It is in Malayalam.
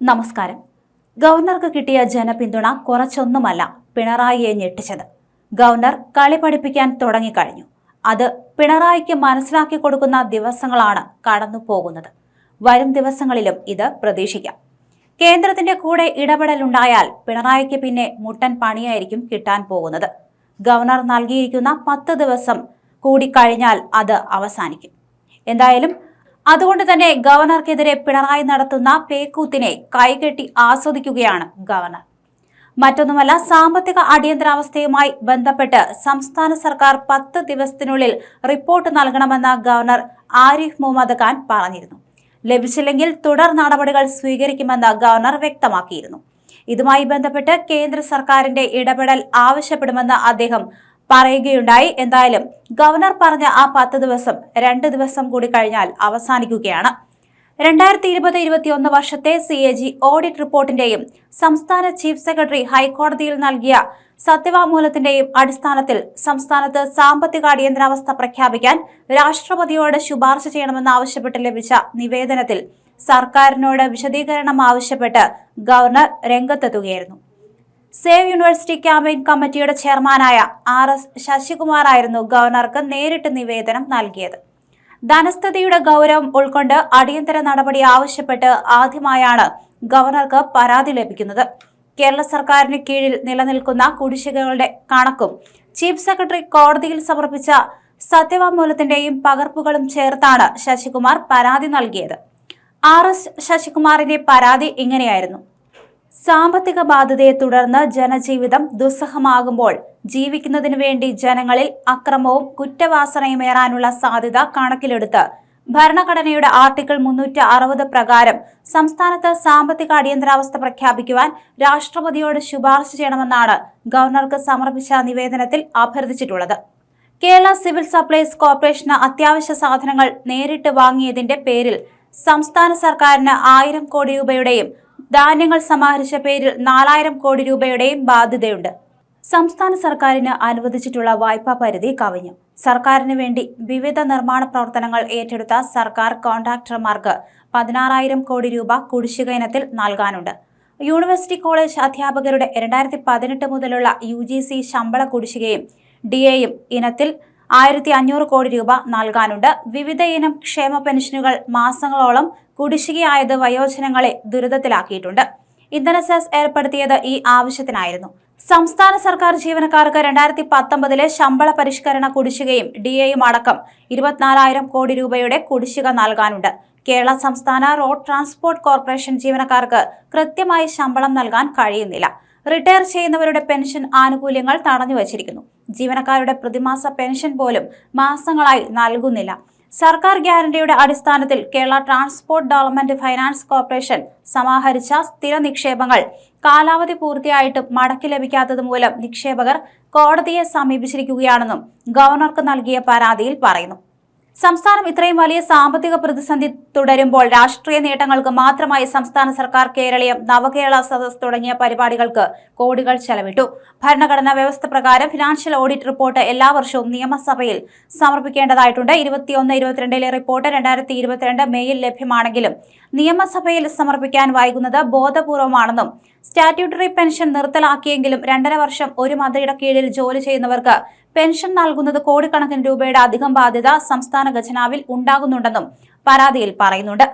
നമസ്കാരം. ഗവർണർക്ക് കിട്ടിയ ജനപിന്തുണ കുറച്ചൊന്നുമല്ല പിണറായിയെ ഞെട്ടിച്ചത്. ഗവർണർ കളി പഠിപ്പിക്കാൻ തുടങ്ങിക്കഴിഞ്ഞു. അത് പിണറായിക്ക് മനസ്സിലാക്കി കൊടുക്കുന്ന ദിവസങ്ങളാണ് കടന്നു പോകുന്നത്. വരും ദിവസങ്ങളിലും ഇത് പ്രതീക്ഷിക്കാം. കേന്ദ്രത്തിന്റെ കൂടെ ഇടപെടലുണ്ടായാൽ പിണറായിക്ക് പിന്നെ മുട്ടൻ പണിയായിരിക്കും കിട്ടാൻ പോകുന്നത്. ഗവർണർ നൽകിയിരിക്കുന്ന പത്ത് ദിവസം കൂടി കഴിഞ്ഞാൽ അത് അവസാനിക്കും. എന്തായാലും അതുകൊണ്ട് തന്നെ ഗവർണർക്കെതിരെ പിണറായി നടത്തുന്ന പേക്കൂത്തിനെ കൈകെട്ടി ആസ്വദിക്കുകയാണ് ഗവർണർ. മറ്റൊന്നുമല്ല സാമ്പത്തിക അടിയന്തരാവസ്ഥയുമായി ബന്ധപ്പെട്ട് സംസ്ഥാന സർക്കാർ പത്ത് ദിവസത്തിനുള്ളിൽ റിപ്പോർട്ട് നൽകണമെന്ന ഗവർണർ ആരിഫ് മുഹമ്മദ് ഖാൻ പറഞ്ഞിരുന്നു. ലഭിച്ചില്ലെങ്കിൽ തുടർ നടപടികൾ സ്വീകരിക്കുമെന്ന് ഗവർണർ വ്യക്തമാക്കിയിരുന്നു. ഇതുമായി ബന്ധപ്പെട്ട് കേന്ദ്ര സർക്കാരിന്റെ ഇടപെടൽ ആവശ്യപ്പെടുമെന്ന് അദ്ദേഹം പറയുകയുണ്ടായി. എന്തായാലും ഗവർണർ പറഞ്ഞ ആ പത്ത് ദിവസം രണ്ട് ദിവസം കൂടി കഴിഞ്ഞാൽ അവസാനിക്കുകയാണ്. രണ്ടായിരത്തി ഇരുപത് ഇരുപത്തിയൊന്ന് വർഷത്തെ സി എ ജി ഓഡിറ്റ് റിപ്പോർട്ടിന്റെയും സംസ്ഥാന ചീഫ് സെക്രട്ടറി ഹൈക്കോടതിയിൽ നൽകിയ സത്യവാങ്മൂലത്തിന്റെയും അടിസ്ഥാനത്തിൽ സംസ്ഥാനത്ത് സാമ്പത്തിക അടിയന്തരാവസ്ഥ പ്രഖ്യാപിക്കാൻ രാഷ്ട്രപതിയോട് ശുപാർശ ചെയ്യണമെന്ന് ആവശ്യപ്പെട്ട് ലഭിച്ച നിവേദനത്തിൽ സർക്കാരിനോട് വിശദീകരണം ആവശ്യപ്പെട്ട് ഗവർണർ രംഗത്തെത്തുകയായിരുന്നു. സേവ് യൂണിവേഴ്സിറ്റി ക്യാമ്പയിൻ കമ്മിറ്റിയുടെ ചെയർമാനായ ആർ എസ് ശശികുമാറായിരുന്നു ഗവർണർക്ക് നേരിട്ട് നിവേദനം നൽകിയത്. ധനസ്ഥിതിയുടെ ഗൗരവം ഉൾക്കൊണ്ട് അടിയന്തര നടപടി ആവശ്യപ്പെട്ട് ആദ്യമായാണ് ഗവർണർക്ക് പരാതി ലഭിക്കുന്നത്. കേരള സർക്കാരിന് കീഴിൽ നിലനിൽക്കുന്ന കുടിശ്ശികകളുടെ കണക്കും ചീഫ് സെക്രട്ടറി കോടതിയിൽ സമർപ്പിച്ച സത്യവാങ്മൂലത്തിന്റെയും പകർപ്പുകളും ചേർത്താണ് ശശികുമാർ പരാതി നൽകിയത്. ആർ എസ് ശശികുമാറിന്റെ പരാതി ഇങ്ങനെയായിരുന്നു. സാമ്പത്തിക ബാധ്യതയെ തുടർന്ന് ജനജീവിതം ദുസ്സഹമാകുമ്പോൾ ജീവിക്കുന്നതിനു വേണ്ടി ജനങ്ങളിൽ അക്രമവും കുറ്റവാസനയും കുറ്റവാസനയുമേറാനുള്ള സാധ്യത കണക്കിലെടുത്ത് ഭരണഘടനയുടെ ആർട്ടിക്കിൾ മുന്നൂറ്റി അറുപത് പ്രകാരം സംസ്ഥാനത്ത് സാമ്പത്തിക അടിയന്തരാവസ്ഥ പ്രഖ്യാപിക്കുവാൻ രാഷ്ട്രപതിയോട് ശുപാർശ ചെയ്യണമെന്നാണ് ഗവർണർക്ക് സമർപ്പിച്ച നിവേദനത്തിൽ അഭ്യർത്ഥിച്ചിട്ടുള്ളത്. കേരള സിവിൽ സപ്ലൈസ് കോർപ്പറേഷന് അത്യാവശ്യ സാധനങ്ങൾ നേരിട്ട് വാങ്ങിയതിന്റെ പേരിൽ സംസ്ഥാന സർക്കാരിന് ആയിരം കോടി രൂപയുടെയും ധാന്യങ്ങൾ സമാഹരിച്ച പേരിൽ നാലായിരം കോടി രൂപയുടെയും ബാധ്യതയുണ്ട്. സംസ്ഥാന സർക്കാരിന് അനുവദിച്ചിട്ടുള്ള വായ്പാ പരിധി കവിഞ്ഞു. സർക്കാരിന് വേണ്ടി വിവിധ നിർമ്മാണ പ്രവർത്തനങ്ങൾ ഏറ്റെടുത്ത സർക്കാർ കോൺട്രാക്ടർമാർക്ക് പതിനാറായിരം കോടി രൂപ കുടിശ്ശിക ഇനത്തിൽ നൽകാനുണ്ട്. യൂണിവേഴ്സിറ്റി കോളേജ് അധ്യാപകരുടെ രണ്ടായിരത്തി പതിനെട്ട് മുതലുള്ള യു ജി സി ശമ്പള കുടിശ്ശികയും ഡി എയും ഇനത്തിൽ ആയിരത്തി അഞ്ഞൂറ് കോടി രൂപ നൽകാനുണ്ട്. വിവിധ ഇനം ക്ഷേമ പെൻഷനുകൾ മാസങ്ങളോളം കുടിശ്ശികയായത് വയോജനങ്ങളെ ദുരിതത്തിലാക്കിയിട്ടുണ്ട്. ഇന്ധന സെസ് ഏർപ്പെടുത്തിയത് ഈ ആവശ്യത്തിനായിരുന്നു. സംസ്ഥാന സർക്കാർ ജീവനക്കാർക്ക് രണ്ടായിരത്തി പത്തൊമ്പതിലെ ശമ്പള പരിഷ്കരണ കുടിശ്ശികയും ഡി എയും അടക്കം ഇരുപത്തിനാലായിരം കോടി രൂപയുടെ കുടിശ്ശിക നൽകാനുണ്ട്. കേരള സംസ്ഥാന റോഡ് ട്രാൻസ്പോർട്ട് കോർപ്പറേഷൻ ജീവനക്കാർക്ക് കൃത്യമായി ശമ്പളം നൽകാൻ കഴിയുന്നില്ല. റിട്ടയർ ചെയ്യുന്നവരുടെ പെൻഷൻ ആനുകൂല്യങ്ങൾ തടഞ്ഞു തടഞ്ഞുവച്ചിരിക്കുന്നു. ജീവനക്കാരുടെ പ്രതിമാസ പെൻഷൻ പോലും മാസങ്ങളായി നൽകുന്നില്ല. സർക്കാർ ഗ്യാരണ്ടിയുടെ അടിസ്ഥാനത്തിൽ Kerala transport development finance corporation സമാഹരിച്ച സ്ഥിര നിക്ഷേപങ്ങൾ കാലാവധി പൂർത്തിയായിട്ടും മടക്കി ലഭിക്കാത്തത് മൂലം നിക്ഷേപകർ കോടതിയെ സമീപിച്ചിരിക്കുകയാണെന്നും ഗവർണർക്ക് നൽകിയ പരാതിയിൽ പറയുന്നു. സംസ്ഥാനം ഇത്രയും വലിയ സാമ്പത്തിക പ്രതിസന്ധി തുടരുമ്പോൾ രാഷ്ട്രീയ നേട്ടങ്ങൾക്ക് മാത്രമായി സംസ്ഥാന സർക്കാർ കേരളീയം നവകേരള സദസ് തുടങ്ങിയ പരിപാടികൾക്ക് കോടികൾ ചെലവിട്ടു. ഭരണഘടനാ വ്യവസ്ഥ പ്രകാരം ഫിനാൻഷ്യൽ ഓഡിറ്റ് റിപ്പോർട്ട് എല്ലാ വർഷവും നിയമസഭയിൽ സമർപ്പിക്കേണ്ടതായിട്ടുണ്ട്. ഇരുപത്തിയൊന്ന് ഇരുപത്തിരണ്ടിലെ റിപ്പോർട്ട് രണ്ടായിരത്തി ഇരുപത്തിരണ്ട് മെയ്യിൽ ലഭ്യമാണെങ്കിലും നിയമസഭയിൽ സമർപ്പിക്കാൻ വൈകുന്നത് ബോധപൂർവമാണെന്നും സ്റ്റാറ്റ്യൂട്ടറി പെൻഷൻ നിർത്തലാക്കിയെങ്കിലും രണ്ടര വർഷം ഒരു മന്ത്രിയുടെ കീഴിൽ ജോലി ചെയ്യുന്നവർക്ക് പെൻഷൻ നൽകുന്നത് കോടിക്കണക്കിന് രൂപയുടെ അധികം ബാധ്യത സംസ്ഥാന ഖജനാവിൽ ഉണ്ടാകുന്നുണ്ടെന്നും പരാതിയിൽ പറയുന്നുണ്ട്.